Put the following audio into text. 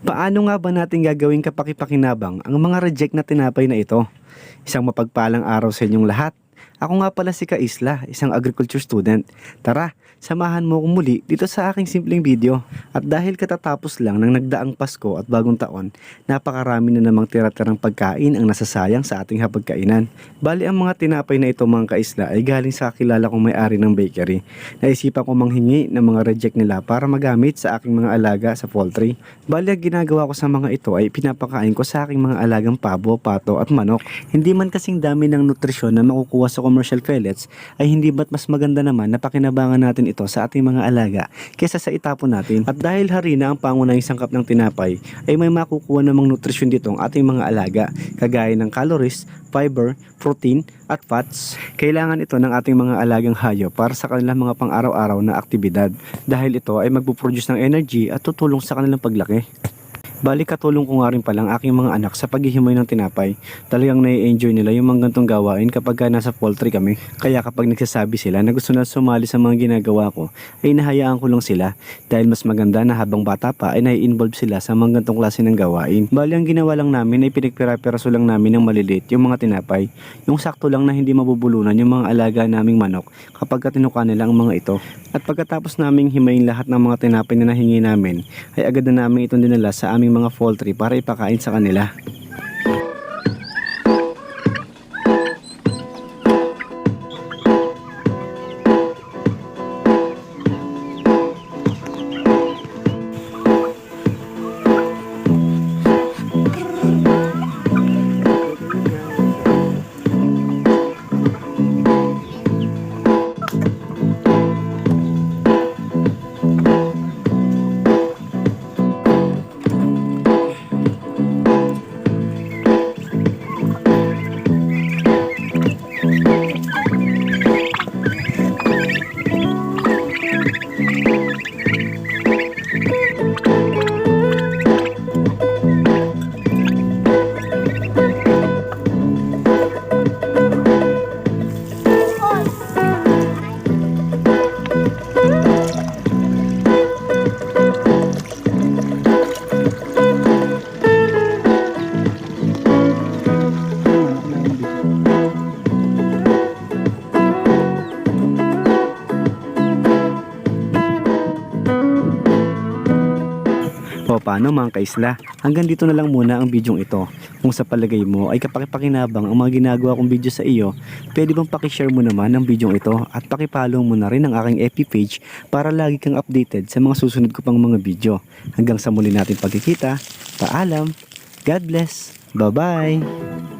Paano nga ba natin gagawing kapakipakinabang ang mga reject na tinapay na ito? Isang mapagpalang araw sa inyong lahat. Ako nga pala si Kaisla, isang agriculture student. Tara, samahan mo ko muli dito sa aking simpleng video. At dahil katatapos lang ng nagdaang Pasko at bagong taon, napakarami na namang tira-tirang pagkain ang nasasayang sa ating hapagkainan. Bali ang mga tinapay na ito mga Kaisla ay galing sa kilala kong may-ari ng bakery. Naisipan ko manghingi ng mga reject nila para magamit sa aking mga alaga sa poultry. Bali ang ginagawa ko sa mga ito ay pinapakain ko sa aking mga alagang pabo, pato at manok. Hindi man kasing dami ng nutrisyon na makukuha sa commercial pellets ay hindi ba't mas maganda naman na pakinabangan natin ito sa ating mga alaga kaysa sa itapon natin. At dahil harina ang pangunahing sangkap ng tinapay ay may makukuha namang nutrisyon dito ang ating mga alaga kagaya ng calories, fiber, protein at fats. Kailangan ito ng ating mga alagang hayo para sa kanilang mga pang-araw-araw na aktibidad dahil ito ay magpuproduce ng energy at tutulong sa kanilang paglaki. Bali katulong ko nga rin palang aking mga anak sa paghihimay ng tinapay. Talagang nai-enjoy nila yung mga gantong gawain kapag ka nasa poultry kami. Kaya kapag nagsasabi sila na gusto na sumali sa mga ginagawa ko, ay nahayaan ko lang sila. Dahil mas maganda na habang bata pa ay nai-involve sila sa mga gantong klase ng gawain. Bali ang ginawa lang namin ay pinagpira-piraso lang namin ng maliliit yung mga tinapay. Yung sakto lang na hindi mabubulunan yung mga alaga naming manok kapag ka tinuka nila ang mga ito. At pagkatapos naming himayin lahat ng mga tinapay na nahingi namin, ay agad na namin itong dinala sa aming mga poultry para ipakain sa kanila. O paano mga kaisla, hanggang dito na lang muna ang bidyong ito. Kung sa palagay mo ay kapakipakinabang ang mga ginagawa kong video sa iyo, pwede bang pakishare mo naman ang bidyong ito at pakipollow mo na rin ang aking FB page para lagi kang updated sa mga susunod ko pang mga video. Hanggang sa muli natin pagkikita, paalam, God bless, bye bye!